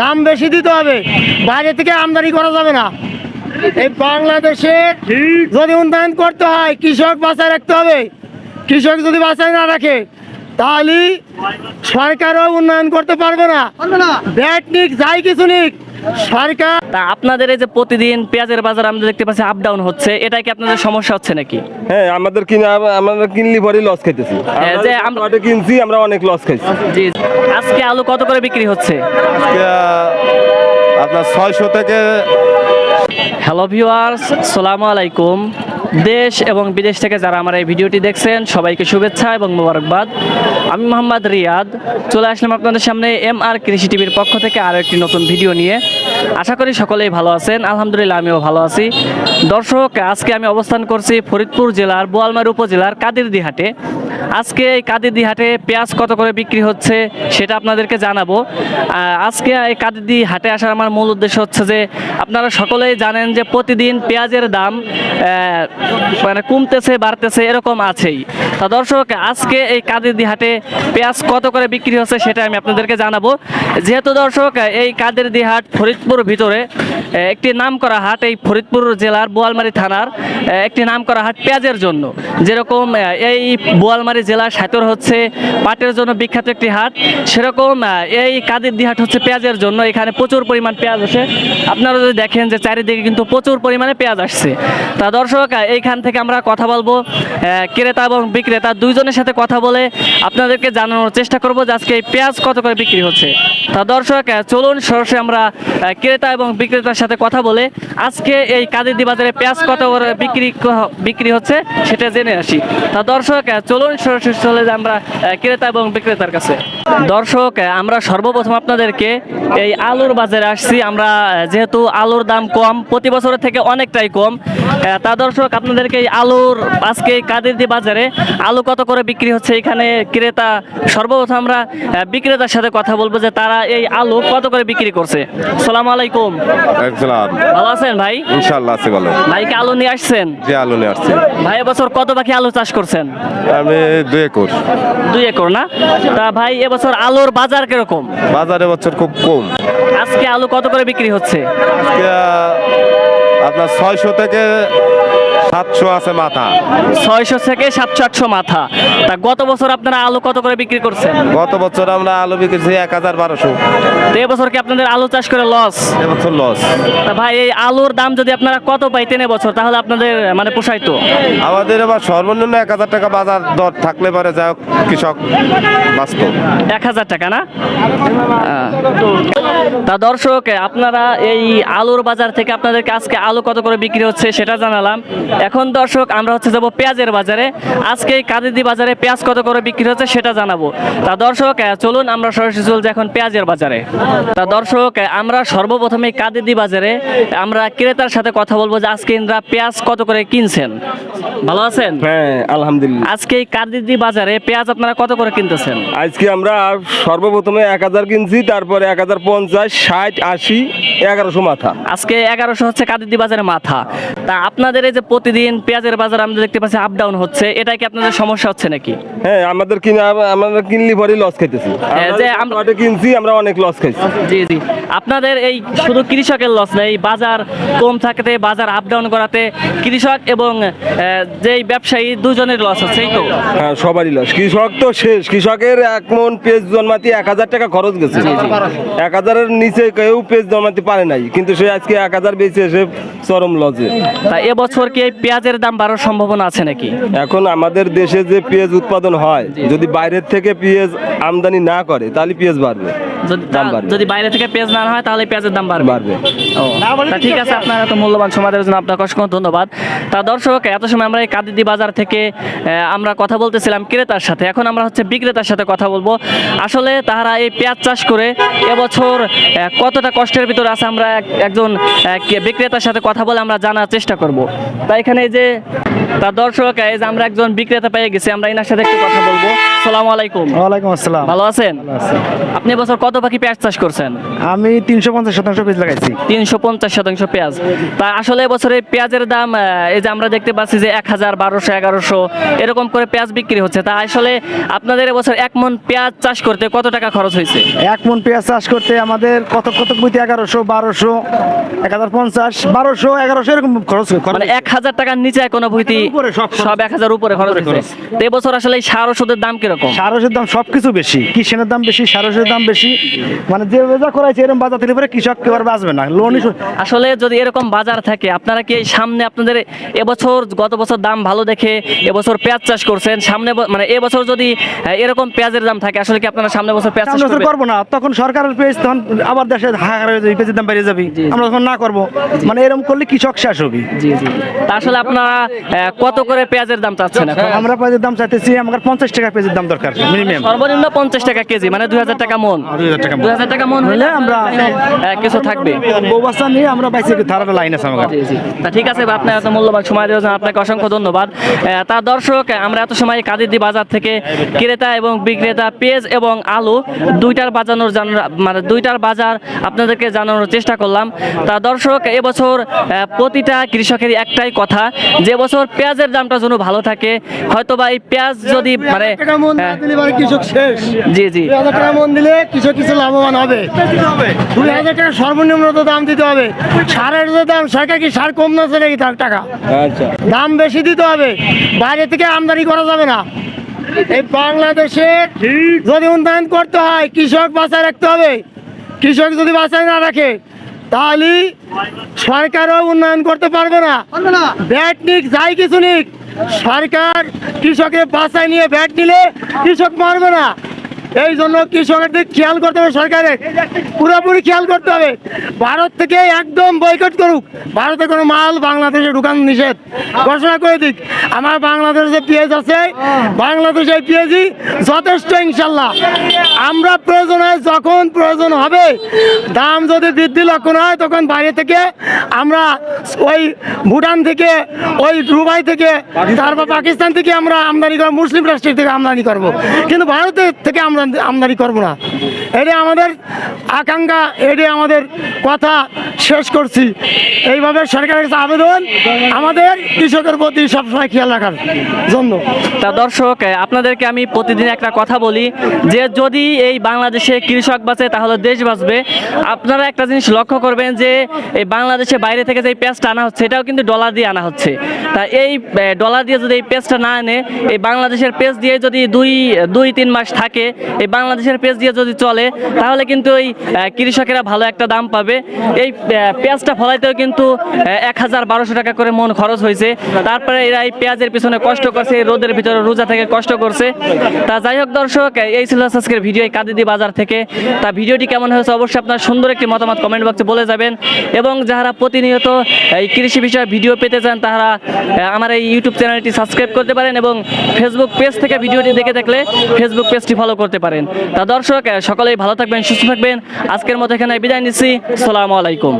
দাম বেশি দিতে হবে। বাইরে থেকে আমদানি করা যাবে না। এই বাংলাদেশে যদি উন্নয়ন করতে হয় কৃষক বাঁচায় রাখতে হবে। কৃষক যদি বাঁচায় না রাখে তাহলে সরকারও উন্নয়ন করতে পারবে না। ব্যাট নিক যাই কিছু নিক সরকার তা আপনাদের এই যে প্রতিদিন পেঁয়াজের বাজার আমরা দেখতে পাচ্ছি আপ ডাউন হচ্ছে এটা কি আপনাদের সমস্যা হচ্ছে নাকি? হ্যাঁ আমাদের কিনে আমাদের কিনলি পরে লস খাইতেছি। হ্যাঁ, যে আম- আমরা কিনছি আমরা অনেক লস খাইছি। জি আজকে আলু কত করে বিক্রি হচ্ছে? আপনার ছয়শো থেকে হ্যালো ভিউয়ার্স সালামু আলাইকুম। দেশ এবং বিদেশ থেকে যারা আমার এই ভিডিওটি দেখছেন, সবাইকে শুভেচ্ছা এবং মোবারকবাদ। আমি মোহাম্মদ রিয়াদ। চলে আসলাম আপনাদের সামনে এম আর কৃষি টিভির পক্ষ থেকে আরও একটি নতুন ভিডিও নিয়ে। আশা করি সকলেই ভালো আছেন। আলহামদুলিল্লাহ, আমিও ভালো আছি। দর্শক, আজকে আমি অবস্থান করছি ফরিদপুর জেলার বোয়ালমার উপজেলার কাদির হাটে আজকে এই কাদিরদি হাটে পেঁয়াজ কত করে বিক্রি হচ্ছে সেটা আপনাদেরকে জানাব। আজকে এই কাদিদি হাটে আসার আমার মূল উদ্দেশ্য হচ্ছে যে, আপনারা সকলেই জানেন যে প্রতিদিন পেঁয়াজের দাম মানে কমতেছে, বাড়তেছে, এরকম আছেই। তা দর্শক, আজকে এই কাদিরদি হাটে পেঁয়াজ কত করে বিক্রি হচ্ছে সেটা আমি আপনাদেরকে জানাব। যেহেতু দর্শক, এই কাদিরদি হাট ফরিদপুর ভিতরে একটি নাম করা হাট এই ফরিদপুর জেলার বোয়ালমারি থানার একটি নাম করা হাট পেঁয়াজের জন্য। যেরকম এই এই বোয়ালমারি জেলার সাতর হচ্ছে পাটের জন্য বিখ্যাত একটি হাট। সেরকম এই কাদিরদি হাট হচ্ছে পেঁয়াজের জন্য। এখানে প্রচুর পরিমাণ পেঁয়াজ আসে আপনারা যদি দেখেন যে চারিদিকে কিন্তু প্রচুর পরিমাণে পেঁয়াজ আসছে। তা দর্শক এইখান থেকে আমরা কথা বলব ক্রেতা এবং বিক্রেতা দুইজনের সাথে কথা বলে আপনাদেরকে জানানোর চেষ্টা করব যে আজকে এই পেঁয়াজ কত করে বিক্রি হচ্ছে। তা দর্শক চলুন সরাসরি আমরা ক্রেতা এবং বিক্রেতার সাথে কথা বলে আজকে এই কাদিরদি বাজারে পেঁয়াজ কত করে বিক্রি বিক্রি হচ্ছে সেটা জেনে আসি। তা দর্শক চলুন সরাসরি চলে যাই আমরা ক্রেতা এবং বিক্রেতার কাছে। দর্শক আমরা সর্বপ্রথম আপনাদেরকে এই আলুর বাজারে আসছি। আমরা যেহেতু আলুর দাম কম প্রতি বছরের থেকে অনেকটাই কম তা দর্শক আপনাদেরকে এই আলুর আজকে কাদিরদি বাজারে আলু কত করে বিক্রি হচ্ছে এখানে? ক্রেতা সর্বপ্রথম আমরা বিক্রেতার সাথে কথা বলব যে তারা এই আলু কত করে বিক্রি করছে। সালাম আলাইকুম। ভালো আছেন ভাই? ইনশাল্লাহ আছে ভালো। ভাইকে আলু নিয়ে আসছেন? যে আলু নিয়ে আসছে। ভাই এবছর কত বাকি আলু চাষ করছেন? আমি দুই একর। দুই একর না? তা ভাই এবছর আলুর বাজার কীরকম? বাজার এবছর খুব কম। আজকে আলু কত করে বিক্রি হচ্ছে? আপনার ছয়শো থেকে সাতশো আছে মাথা। ছয়শো থেকে সাতশো আটশো মাথা। তা গত বছর আপনারা আলু কত করে বিক্রি করছেন? গত বছর আমরা আলু বিক্রি এক হাজার বারোশো। তো এবছর কি আপনাদের আলু চাষ করে লস এবছর লস তা ভাই এই আলুর দাম যদি আপনারা কত পাইতেন এবছর তাহলে আপনাদের মানে পোষাইতো? আমাদের এবার সর্বনিম্ন এক হাজার টাকা বাজার দর থাকলে পারে যাই হোক কৃষক বাস্তব এক হাজার টাকা না? তা দর্শক আপনারা এই আলুর বাজার থেকে আপনাদেরকে আজকে আলু কত করে বিক্রি হচ্ছে সেটা জানালাম। এখন দর্শক আমরা হচ্ছে যাব পেঁয়াজের বাজারে। আজকে কাদিদি বাজারে পেঁয়াজ কত করে বিক্রি হচ্ছে সেটা জানাব। তা দর্শক চলুন আমরা সরাসরি চলছি এখন পেঁয়াজের বাজারে। তা দর্শক আমরা সর্বপ্রথমে কাদিদি বাজারে আমরা ক্রেতার সাথে কথা বলব যে আজকে ইনরা পেঁয়াজ কত করে কিনছেন। ভালো আছেন? হ্যাঁ আলহামদুলিল্লাহ। আজকে কাদিদি বাজারে পেঁয়াজ আপনারা কত করে কিনতেছেন? আজকে আমরা সর্বপ্রথমে এক হাজার কিনছি তারপরে এক হাজার পঞ্চাশ ষাট আশি এগারোশো মাথা। আজকে এগারোশো হচ্ছে কাদিদি বাজারে মাথা। তা আপনাদের এই যে প্রতিদিন পেঁয়াজের বাজার আমরা দেখতে পাচ্ছি আপ ডাউন হচ্ছে। এটা কি আপনাদের সমস্যা হচ্ছে নাকি? হ্যাঁ আমাদের কিনে আমাদের কিনলি পরে লস খাইতেছি। হ্যাঁ, যে আম- আমরা কিনছি আমরা অনেক লস খাইছি। জি জি। আপনাদের এই শুধু কৃষকের লস নেই বাজার কম থাকতে বাজার আপ ডাউন করাতে কৃষক এবং যেই ব্যবসায়ী দুজনের লস হচ্ছে এই তো? হ্যাঁ সবারই লস কৃষক তো শেষ। কৃষকের এক মন পেজ জন্মাতে এক হাজার টাকা খরচ গেছে। এক হাজারের নিচে কেউ পেজ জন্মাতে পারে নাই। কিন্তু সে আজকে এক হাজার বেঁচে এসে চরম লজে এবছর কি এই পেঁয়াজের দাম বাড়ার সম্ভাবনা আছে নাকি? এখন আমাদের দেশে যে পেঁয়াজ উৎপাদন হয় যদি বাইরের থেকে পেঁয়াজ আমদানি না করে তাহলে পেঁয়াজ বাড়বে। যদি বাইরে থেকে পেঁয়াজ না হয় তাহলে পেঁয়াজের দাম বাড়বে। বাড়বে। তা ঠিক আছে। আপনার এত মূল্যবান সমাজের জন্য আপনাকে অসংখ্য ধন্যবাদ। তা দর্শক এত সময় আমরা এই কাদিদি বাজার থেকে আহ, আমরা কথা বলতেছিলাম ক্রেতার সাথে। এখন আমরা হচ্ছে বিক্রেতার সাথে কথা বলব। আসলে তারা এই পেঁয়াজ চাষ করে এবছর কতটা কষ্টের ভিতরে আছে আমরা একজন কে- বিক্রেতার সাথে কথা বলে আমরা জানার চেষ্টা করব। তা এখানে এই যে তা দর্শক এই যে আমরা একজন বিক্রেতা পেয়ে গেছি আমরা এনার সাথে একটু কথা বলব। সালাম আলাইকুম। ওয়ালাইকুম আসসালাম। ভালো আছেন? আপনি এবছর কত পাখি পেঁয়াজ চাষ করছেন? আমি তিনশো পঞ্চাশ শতাংশ বীজ লাগাইছি। তিনশো পঞ্চাশ শতাংশ পেঁয়াজ। তা আসলে এবছরে পেঁয়াজের দাম এই যে আমরা দেখতে পাচ্ছি যে এক হাজার বারোশো এগারোশো এরকম করে পেঁয়াজ বিক্রি হচ্ছে। তা আসলে আপনাদের এবছর এক মন পেঁয়াজ চাষ করতে কত টাকা খরচ হয়েছে? এক মন পেঁয়াজ চাষ করতে আমাদের কত কত বইতে এগারোশো বারোশো এক হাজার পঞ্চাশ বারোশো এগারোশো এরকম খরচ মানে এক হাজার টাকার নিচে কোনো উপরে সব এক হাজার উপরে খরচ হয়েছে। তো এবছর আসলে এই সার ওষুধের দাম কীরকম? সার ওষুধের দাম সব কিছু বেশি কিষেনের দাম বেশি সার ওষুধের দাম বেশি। মানে যে বেজা করাইছে এরকম বাজার থেকে পরে কৃষক কেউ আর বাঁচবে না। লোনই আসলে যদি এরকম বাজার থাকে আপনারা কি সামনে আপনাদের এবছর গত বছর দাম ভালো দেখে এবছর পেঁয়াজ চাষ করছেন? সামনে মানে এবছর যদি এরকম পেঁয়াজের দাম থাকে আসলে কি আপনারা সামনে বছর পেঁয়াজ চাষ? করব না। তখন সরকারের পেজ তখন আবার দেশে হাহাকার হয়ে যাবে পেঁয়াজের দাম বেড়ে যাবে। আমরা তখন না করব। মানে এরকম করলে কৃষক শেষ হবে। জি জি। তা আসলে আপনারা কত করে পেঁয়াজের দাম চাচ্ছেন এখন? আমরা পেঁয়াজের দাম চাইতেছি আমার পঞ্চাশ টাকা পেঁয়াজের দাম দরকার মিনিমাম সর্বনিম্ন পঞ্চাশ টাকা কেজি মানে দুই হাজার টাকা মন। 2000 টাকা দুই হাজার টাকা মন হলে আমরা- কিছু থাকবে। বউ নিয়ে আমরা বাইসে ধারাটা লাইন আছে আমার। তা ঠিক আছে বা আপনার এত মূল্যবান সময় দেওয়ার জন্য আপনাকে অসংখ্য ধন্যবাদ। তা দর্শক আমরা এত সময় কাদিদি বাজার থেকে ক্রেতা এবং বিক্রেতা পেঁয়াজ এবং আলু দুইটার বাজানোর মানে দুইটার বাজার আপনাদেরকে জানানোর চেষ্টা করলাম। তা দর্শক এবছর প্রতিটা কৃষকের একটাই কথা যে বছর পেঁয়াজের দামটা যেন ভালো থাকে হয়তো বা এই পেঁয়াজ যদি মানে হ্যাঁ, দিলে কৃষক শেষ। জি জি। টাকা মন দিলে কৃষক কিছু লাভবান হবে। দুই হাজার টাকা সর্বনিম্ন দাম দিতে হবে। সারের যে দাম সরকার কি সার কম না নাকি তার টাকা? আচ্ছা। দাম বেশি দিতে হবে। বাইরে থেকে আমদানি করা যাবে না। এই বাংলাদেশে যদি উন্নয়ন করতে হয় কৃষক বাঁচায় রাখতে হবে। কৃষক যদি বাঁচায় না রাখে তাহলে সরকারও উন্নয়ন করতে পারবে না। ব্যাট নিক যাই কিছু নিক সরকার কৃষকের বাসায় নিয়ে ব্যাট নিলে কৃষক মারবে না। এই জন্য কৃষকের দিক খেয়াল করতে হবে সরকারের পুরোপুরি খেয়াল করতে হবে। ভারত থেকে একদম বয়কট করুক। ভারতে কোনো মাল বাংলাদেশে ঢুকানো নিষেধ। ঘোষণা করে দিক। আমার বাংলাদেশে পেঁয়াজ আছে। বাংলাদেশে পেঁয়াজই যথেষ্ট ইনশাল্লাহ। আমরা প্রয়োজন হয় যখন প্রয়োজন হবে, দাম যদি বৃদ্ধি লক্ষণ হয়, তখন বাইরে থেকে আমরা ওই ভুটান থেকে, ওই দুবাই থেকে, তারপর পাকিস্তান থেকে আমরা আমদানি করব মুসলিম রাষ্ট্রের থেকে আমদানি করব। কিন্তু ভারতের থেকে আমরা আমদানি করব না। এটা আমাদের আকাঙ্ক্ষা, এটা আমাদের কথা শেষ করছি। এইভাবে সরকারের কাছে আবেদন, আমাদের কৃষকের প্রতি সবসময় খেয়াল রাখার জন্য। তা দর্শক আপনাদেরকে আমি প্রতিদিন একটা কথা বলি, যে যদি এই বাংলাদেশে কৃষক বাঁচে, তাহলে দেশ বাঁচবে। আপনারা একটা জিনিস লক্ষ্য করবেন যে এই বাংলাদেশে বাইরে থেকে যে পেঁয়াজটা আনা হচ্ছে, এটাও কিন্তু ডলার দিয়ে আনা হচ্ছে। তা এই ডলার দিয়ে যদি এই পেঁয়াজটা না আনে এই বাংলাদেশের পেঁয়াজ দিয়ে যদি দুই দুই, তিন মাস থাকে এই বাংলাদেশের পেঁয়াজ দিয়ে যদি চলে, তাহলে কিন্তু ওই কৃষকেরা ভালো একটা দাম পাবে। এই পেঁয়াজটা ফলাইতেও কিন্তু এক হাজার বারোশো টাকা করে মন খরচ হয়েছে। তারপরে এরা এই পেঁয়াজের পিছনে কষ্ট করছে রোদের ভিতরে রোজা থেকে কষ্ট করছে। তা যাই হোক দর্শক, এই ছিল আজকের ভিডিও এই কাদিদি বাজার থেকে। তা ভিডিওটি কেমন হয়েছে অবশ্যই আপনার সুন্দর একটি মতামত কমেন্ট বক্সে বলে যাবেন। এবং যারা প্রতিনিয়ত এই কৃষি বিষয়ে ভিডিও পেতে চান তারা আমার এই ইউটিউব চ্যানেলটি সাবস্ক্রাইব করতে পারেন এবং ফেসবুক পেজ থেকে ভিডিওটি দেখে দেখলে ফেসবুক পেজটি ফলো করতে পারেন। তা দর্শক সকলেই ভালো থাকবেন সুস্থ থাকবেন। আজকের মতো এখানে বিদায় নিচ্ছি। সালামু আলাইকুম।